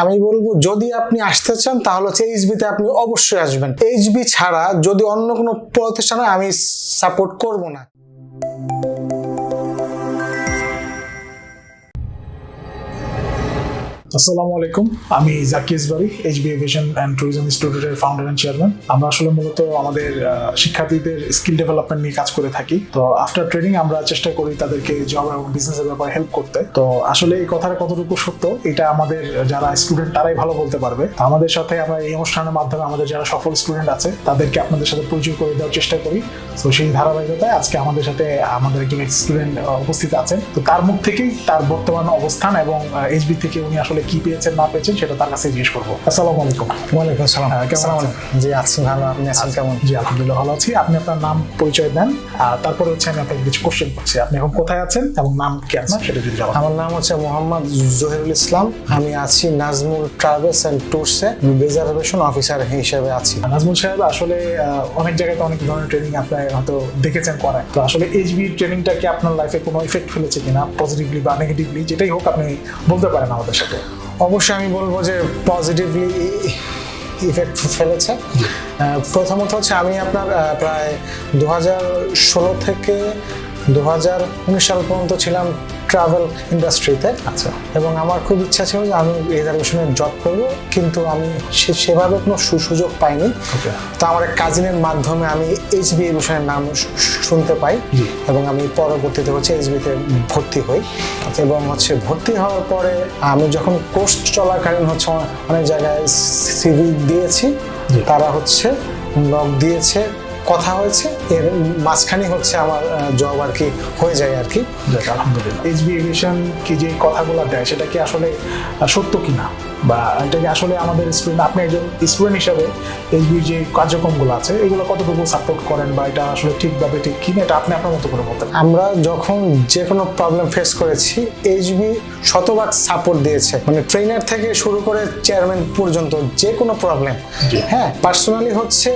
আমি বলব, যদি আপনি আসতে চান, তাহলে হচ্ছে এইচবিতে আপনি অবশ্যই আসবেন। এইচবি ছাড়া যদি অন্য কোনো প্রতিষ্ঠানে আমি সাপোর্ট করব না। আসসালামু আলাইকুম। আমি Zaki ইসবারি H B aviation and tourism ইনস্টিটিউটের ফাউন্ডার অ্যান্ড চেয়ারম্যান আমরা আসলে মূলত আমাদের শিক্ষার্থীদের স্কিল ডেভেলপমেন্ট নিয়ে কাজ করে থাকি। তো আফটার ট্রেনিং আমরা চেষ্টা করি তাদেরকে জব এবং বিজনেসের ব্যাপারে হেল্প করতে। তো আসলে এই কথাটা কতটুকু সত্য, এটা আমাদের যারা স্টুডেন্ট তারাই ভালো বলতে পারবে। আমাদের সাথে আমরা এই অনুষ্ঠানের মাধ্যমে আমাদের যারা সফল স্টুডেন্ট আছে, তাদেরকে আপনাদের সাথে পরিচয় করে দেওয়ার চেষ্টা করি। তো সেই ধারাবাহিকতায় আজকে আমাদের সাথে, আমাদের একজন স্টুডেন্ট উপস্থিত আছেন। তো তার মুখ থেকেই তার বর্তমান অবস্থান এবং এইচবি থেকে উনি আসলে কি পেয়েছেন না পেয়েছেন সেটা তার কাছে জিজ্ঞেস করব। আসসালামু আলাইকুম। ওয়ালাইকুম আসসালাম। হ্যাঁ, কেমন আছেন? জি আছি ভালো। আপনি আছেন কেমন? জি আলহামদুলিল্লাহ ভালো আছি। আপনি আপনার নাম পরিচয় দেন। আর তারপরে হচ্ছে আমি আপনাকে কিছু কোশ্চেন করছি। আপনি এখন কোথায় আছেন এবং নাম কি আপনার সেটা যদি জানান আমার নাম হচ্ছে মোহাম্মদ জহিরুল ইসলাম। আমি আছি নাজমুল ট্রাভেলস অ্যান্ড ট্যুরসে রিজার্ভেশন অফিসার হিসেবে আছি। নাজমুল সাহেব আসলে অনেক জায়গায় তো অনেক ধরনের ট্রেনিং আপনি হয়তো দেখেছেন করায় তো আসলে এইচবি ট্রেনিংটা কি আপনার লাইফে কোনো ইফেক্ট ফেলেছে কিনা? পজিটিভলি বা নেগেটিভলি যেটাই হোক আপনি বলতে পারেন আমাদের সাথে। অবশ্যই আমি বলব যে পজিটিভলি ইফেক্ট ফেলেছে। প্রথমত হচ্ছে আমি আপনার প্রায় দু ষোলো থেকে দু উনিশ সাল পর্যন্ত ছিলাম ট্রাভেল ইন্ডাস্ট্রিতে আচ্ছা এবং আমার খুব ইচ্ছা ছিল যে আমি রিজার্ভেশনে জব করব কিন্তু আমি সেভাবে কোনো সুযোগ পাইনি তো আমার এক কাজিনের মাধ্যমে আমি এইচ বি এভিশনের নাম শুনতে পাই এবং আমি পরবর্তীতে হচ্ছে এইচ বিতে ভর্তি হই এবং হচ্ছে ভর্তি হওয়ার পরে আমি যখন কোর্স চলাকালীন হচ্ছে অনেক জায়গায় সিভি দিয়েছি। তারা হচ্ছে লক দিয়েছে কথা হয়েছে এর মাঝখানে হচ্ছে আমার জব আর কি হয়ে যায় আর কি। এইচবি এভিয়েশন কি যে কথাগুলো দেয় সেটা কি আসলে সত্য কিনা? বা এটা কি আসলে আমাদের স্টুডেন্ট আপনি একজন স্টুডেন্ট হিসাবে এইচবির যে কার্যক্রমগুলো আছে এগুলো কতটুকু সাপোর্ট করেন বা এটা আসলে ঠিকভাবে ঠিক কিনা এটা আপনি আপনার মতো করে বলতেন আমরা যখন যে কোনো প্রবলেম ফেস করেছি এইচবি শতভাগ সাপোর্ট দিয়েছে। মানে ট্রেনার থেকে শুরু করে চেয়ারম্যান পর্যন্ত যে কোনো প্রবলেম হ্যাঁ পার্সোনালি হচ্ছে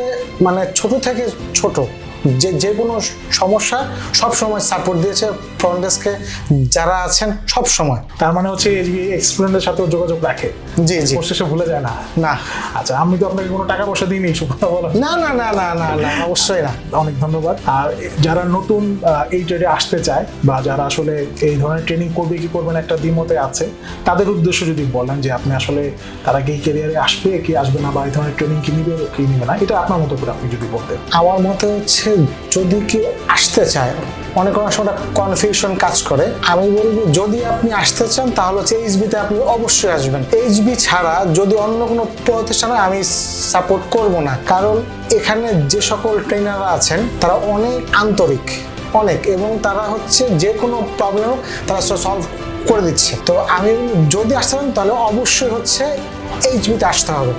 মানে ছোট থেকে ছোট। যে যে কোনো সমস্যা সব সময় সাপোর্ট দিয়েছে ফ্রন্ট ডেস্কে যারা আছেন সব সময়। তার মানে হচ্ছে এক্সটুডেন্টের সাথেও যোগাযোগ রাখে। জি জি। শেষে ভুলে যায় না। না। আচ্ছা আমি তো আপনাকে কোনো টাকা পয়সা দিইনি সব কথা বলা না না না না না না অবশ্যই না। অনেক ধন্যবাদ। আর যারা নতুন এই ট্রেডে আসতে চায় বা যারা আসলে এই ধরনের ট্রেনিং করবে কি করবে না একটা দ্বিমতে আছে তাদের উদ্দেশ্য যদি বলেন যে আপনি আসলে তারা কি ক্যারিয়ারে আসবে কি আসবে না বা এই ধরনের ট্রেনিং কি নিবে কি নিবে না এটা আপনার মতো করে আপনি যদি বলতেন। আমার মতে হচ্ছে যদি কেউ আসতে চায় অনেক অনেক সময় কনফিউশন কাজ করে, আমি বলব, যদি আপনি আসতে চান, তাহলে হচ্ছে এইচবিতে আপনি অবশ্যই আসবেন। এইচবি ছাড়া যদি অন্য কোনো প্রতিষ্ঠানে আমি সাপোর্ট করব না, কারণ এখানে যে সকল ট্রেনাররা আছেন, তারা অনেক আন্তরিক, অনেক, এবং তারা হচ্ছে যে কোনো প্রবলেম তারা সলভ করে দিচ্ছে। তো আমি যদি আসতে চান, তাহলে অবশ্যই হচ্ছে এইচবিতে আসতে হবে।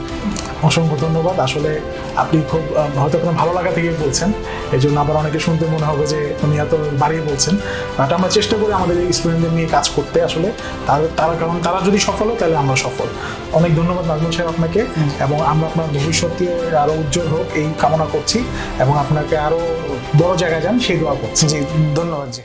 অসংখ্য ধন্যবাদ। আসলে আপনি খুব হয়তো আপনার ভালো লাগা থেকে বলছেন। এই জন্য আবার অনেকে শুনতে মনে হবে যে উনি এত বাড়িয়ে বলছেন। বাট আমরা চেষ্টা করি আমাদের স্টুডেন্টদের নিয়ে কাজ করতে আসলে। তার তার কারণ তারা যদি সফল হয়, তাহলে আমরা সফল। অনেক ধন্যবাদ নাজমুল সাহেব আপনাকে। এবং আমরা আপনার ভবিষ্যতে আরও উজ্জ্বল হোক, এই কামনা করছি। এবং আপনাকে আরও বড় জায়গায় যান, সেই দোয়া করছি। জি, ধন্যবাদ, জি।